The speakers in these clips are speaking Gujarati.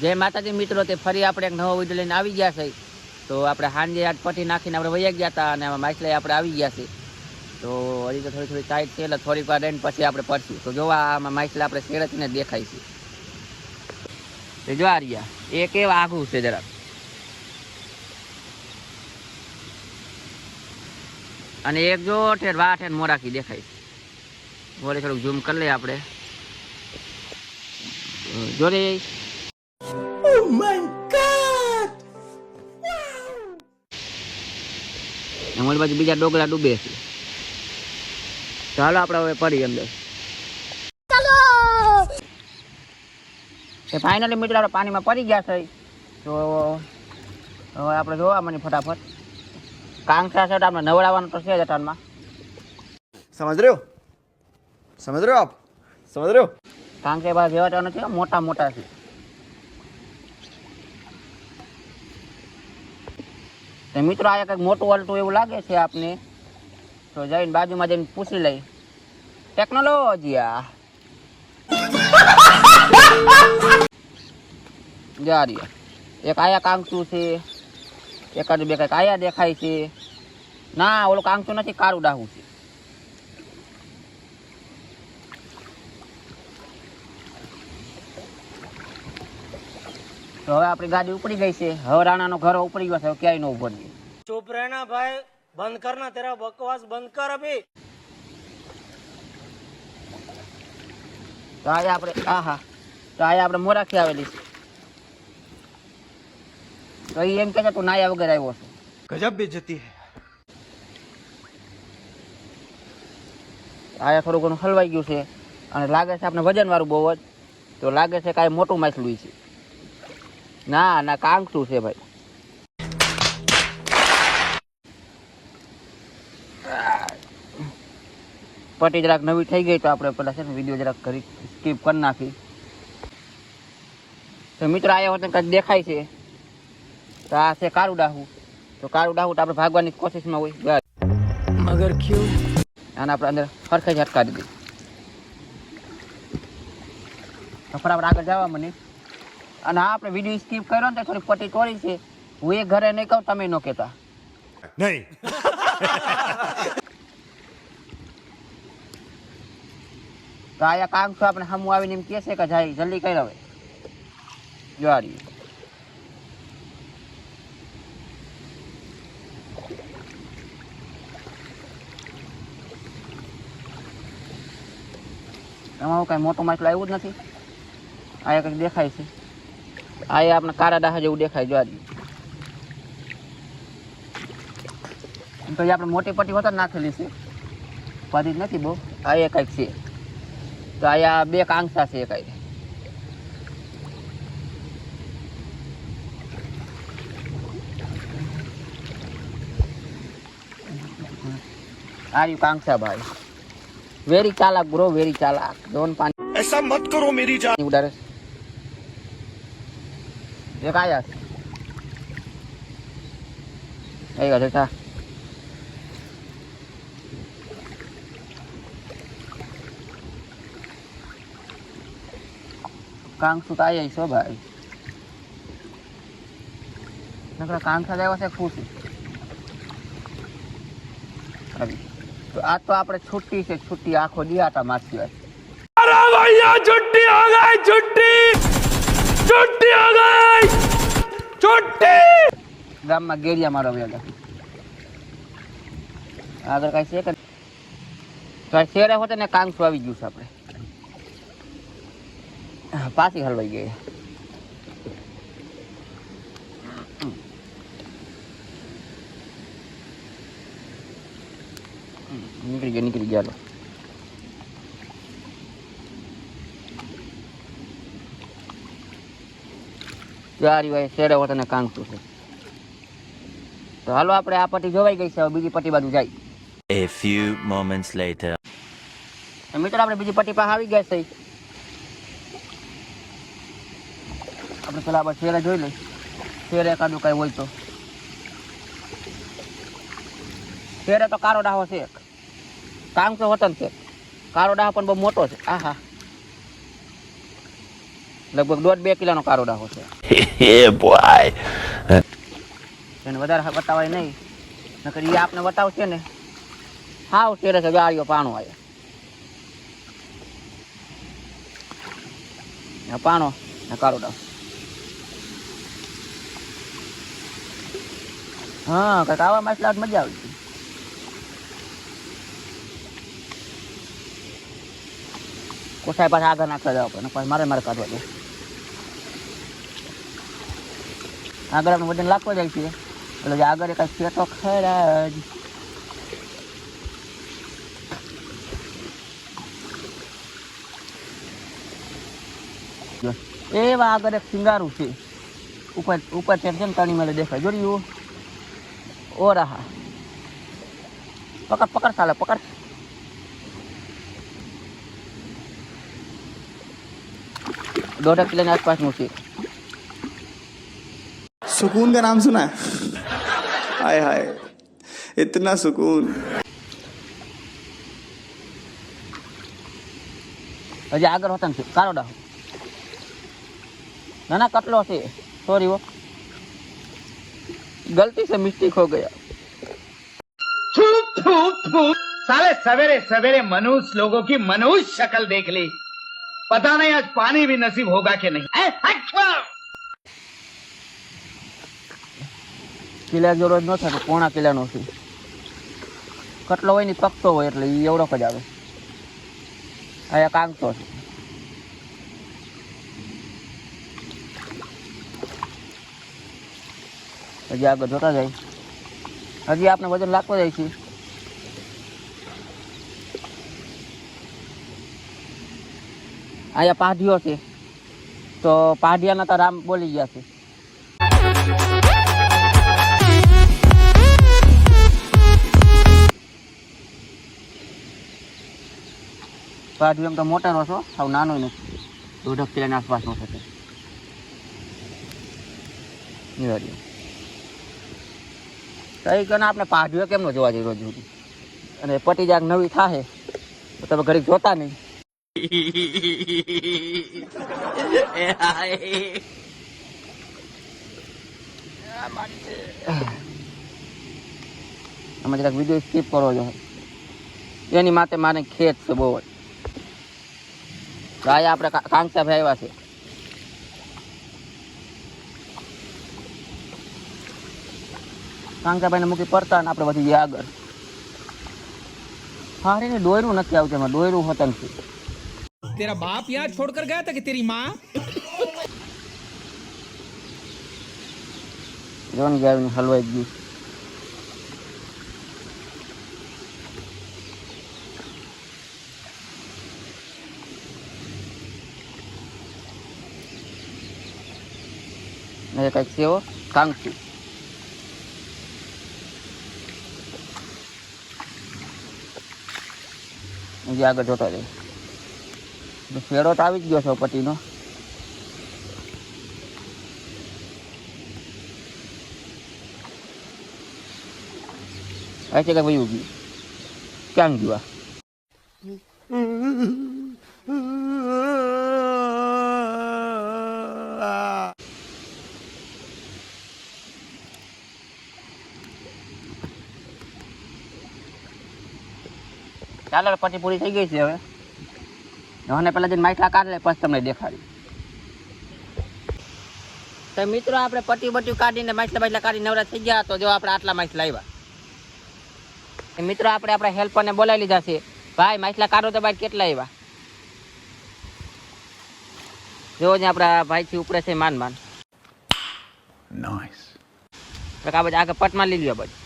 જય માતાજી મિત્રો તે ફરી આપણે એક નવો વીડિયો લઈને આવી ગયા છે. તો આપણે હાંજે આજ પટી નાખીને આપણે વૈયા ગયા હતા અને માછલાઈ આપણે આવી ગયા છે. તો હજી તો થોડી થોડી ટાઈટ છે એટલે થોડીક વાર રહીને પછી આપણે પડશું. તો જોવા, આમાં માછલા આપણે શેરતીને દેખાય છે. તે જો આ એ કેવા આઘું છે જરાક. અને એક જો ઠેર વા ઠેર મોરાકી દેખાય. છે વળી થોડુંક ઝૂમ કરી લઈએ આપણે. જો પછી બીજા ડોગલા ડૂબે ચાલો આપણે હવે ફરી અંદર. એ ફાઇનલી મિત્રો પાણીમાં પડી ગયા છે. તો હવે આપણે જોવા મને ફટાફટ. કાંકરા છે આપણે નવડાવવાનું તો છે જટાનમાં સમજ રહ્યો? સમજ રહ્યો આપ? સમજ રહ્યો? કાંકરા બાર જેવા મોટા મોટા છે. તો મિત્રો, આ કંઈક મોટું વલટું એવું લાગે છે આપને? તો જઈને બાજુમાં જઈને પૂછી લઈ. ટેકનોલોજી આ. જા. એક આયા કાંકતું છે, એકાદ બે કંઈક આયા દેખાય છે. ના, ઓલું કાંકતું નથી, કાળું ડાહું છે. તો હવે આપણી ગાડી ઉપડી ગઈ છે. હવે રાણાનો ઘર ઉપડી ગયો છે. ક્યાંય ન ઉપડીએ ચૂપ રહેના ભાઈ. બંધ કર ના તેરા બકવાસ બંધ કર અભી. તો આજે આપણે આહા. તો આજે આપણે મોરાખી આવેલી છે. તો એ એમ કે છે તું નાયા વગર આવ્યો છે. ગજબ બે જતી હે. આયા થોડું ઘણું હલવાઈ ગયું છે. અને લાગે છે આપણે વજન વાળું બહુ જ. તો લાગે છે કાંઈ મોટું માછલું છે. ના ના કાંકરું છે ભાઈ. પટી જરાક નવી થઈ ગઈ તો આપણે પેલા છે ને વીડિયો જરાક કરી સ્કીપ કરી નાખી. તો મિત્ર આવ્યા હોત કાંઈક દેખાય છે. તો આ છે કારું ડાહુ તો કારું ડાહુ તો આપણે ભાગવાની કોશિશમાં હોય. મગર ક્યુ? આના આપણે અંદર હરખાઈ હટકાવી દીધી ફટાફટ આગળ જવા મને. અને હા આપણે વીડિયો સ્કીપ કર્યો ને તો થોડી પટ્ટી તોડી છે. હું એ ઘરે નહીં કહું તમે ન કહેતા. નહીં. તો આ કામ છો આપણે હમું આવીને એમ કહે છે કે જાય જલ્દી કરી હવે. જોડી એમાં કઈ મોટો માછલો આવ્યું જ નથી. આયા કંઈક દેખાય છે. આ આપણે કાળા ડાહા જેવું દેખાય જો આજે. તો આપણે મોટી પટ્ટી હોતા નાખેલી છે. પડી નથી બહુ. આ એ કાંઈક છે. તો આ બે કાંગસા છે કાંઈ કાંક્ષા ભાઈ. વેરી ચાલાક બ્રો વેરી ચાલાક. જોન પાણી એસા मेरी जान उधर एक आया एक देखा કાંસુ તો આયા છો ભાઈ નકરા કાંસા લેવા છે ખુશી આવી તો આ તો આપણે છુટ્ટી છે છુટ્ટી આખો દિયાટા માસી હોય अरे भैया छुट्टी हो गई छुट्टी છૂટી ગામમાં ગેરિયા મારો આગળ કઈ છે કે તો શેરે હોતે ને કાંસુ આવી ગયું છે આપણે? પાછી હલવાઈ ગઈ નીકળી ગયા નીકળી ગયા ચારી હોય શેડે વતને કાંગતું છે. તો હાલો આપણે આ પટ્ટી જોવાઈ ગઈ છે હવે બીજી પટ્ટી બાજુ જાય. A few moments later. મિત્રો આપણે બીજી પટ્ટી પાસે આવી ગયા છે. આપણે પેલા આપણે શેરે જોઈ લઈ શેરે કાદુ કઈ હોય તો. શેરે તો કારો ડાહો છે એક. કાંગતો વતન છે. કારો ડાહો પણ બહુ મોટો છે. આહા. લગભગ દોઢ બે કિલોનો કારો રાખો છે. એ બોય એને વધારે બતાવાય નહીં. નકર એ આપને બતાવશે ને. હાવ તેરે છે ગાડીઓ પાણો આવે પાણો ને કારોડા હા કંઈક આવા માછલા મજા આવી હતી કોઠાઈ પાછા આગળ નાખતા જવા પડે પછી મારે મારે કાઢવા દે. આગળ આપણે વજન લાખવા જાય છે. એટલે જે આગળ કાંઈ છે તો ખરા જ. એવા આગળ એક સિંગારું છે. ઉપર ઉપર છે ને તણી મેળે દેખાય. જોડ્યું ઓ રહા પકડ પકડ ચાલે પકડ. દોઢ કિલોની આસપાસનું છે. सुकून का नाम सुना है हाय हाय इतना सुकून હજી આગળ હોતા છે કારો ડાહ ના ના કટલો છે સોરી હો गलती से मिस्टेक हो गया साले सवेरे सवेरे मनुष्य लोगों की मनुष्य शक्ल देख ली पता नहीं आज पानी भी नसीब होगा कि नहीं કિલા જેવડો ન થાય, પોણા કિલાનો છે. કટલો હોય ને પકતો હોય એટલે એ એવડો જ આવે. એક આગતો છે. હજી આગળ જોતા જાય. હજી આપણે વજન લાગતો જાય છે. અહીંયા પાઢીઓ છે. તો પાઢિયાના તો રામ બોલી ગયા છે. પાઢિયો એમ તો મોટા છો સાવ નાનો નથી. દોઢ કિલોની આસપાસનો થશે. કઈ કે આપણે પાઢિયો કેમનો જોવા જઈએ રોજ સુધી? અને પટી જાગ નવી થાય તો તમે ઘડીક જોતા નહીં. આમાં જરાક વીડિયો સ્કીપ કરવો જોઈએ એની માટે મારે ખેત છે બહુ રાય આપણે કાંગ સાહેબ છે. કાંગ મૂકી પડતા ને આપણે વધી ગયા આગળ. હારે ને ડોયરું નથી આવતું એમાં ડોયરું હોતન છે. તેરા બાપ યાર છોડ કર ગયા તા કે તેરી માં? જોન ગયા હલવાઈ ગયું. એ કંઈક એવો કાંગસી જે આગળ જોતા જાય ફેરો તો આવી જ ગયો છે પટીનો આ છે કે ક્યાં ગયું ચાલો પટ્ટી પૂરી થઈ ગઈ છે હવે. જોને પહેલાં જઈને માઇકલા કાઢ લે પછી તમને દેખાડી. તો મિત્રો આપણે પટ્ટી બટ્ટી કાઢીને માછલા બાછલા કાઢી નવરા થઈ ગયા તો જો આપણે આટલા માછલા આવ્યા મિત્રો આપણે આપણા હેલ્પરને બોલાવી લીધા છે. ભાઈ માછલા કાઢો તો ભાઈ કેટલા આવ્યા જો ને આપણા ભાઈથી ઉપરે છે માન માન. નાઈસ આગળ પટમાં લઈ લ્યો બધું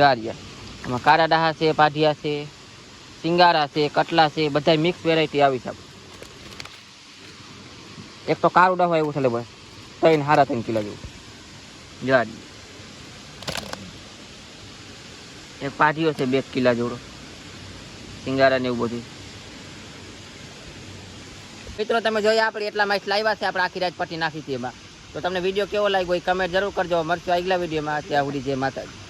જારિયા એમાં કાળા ડાહા છે પાઢિયા છે સિંગારા છે કટલા છે બધા મિક્સ વેરાયટી આવી છે. એક તો કાળું ડાહો એવું છે બસ ત્રણ સાડા ત્રણ કિલો જેવું. જારી એક પાઢીઓ છે બે કિલા જોડો સિંગારા ને એવું બધું. મિત્રો, તમે જોયા આપણે એટલા માઇસ લાવ્યા છે આપણે આખી રાત પટ્ટી નાખી હતી એમાં. તો તમને વીડિયો કેવો લાગ્યો એ કમેન્ટ જરૂર કરજો. મળશું આગલા વિડીયોમાં. ત્યાં સુધી જે માતાજી.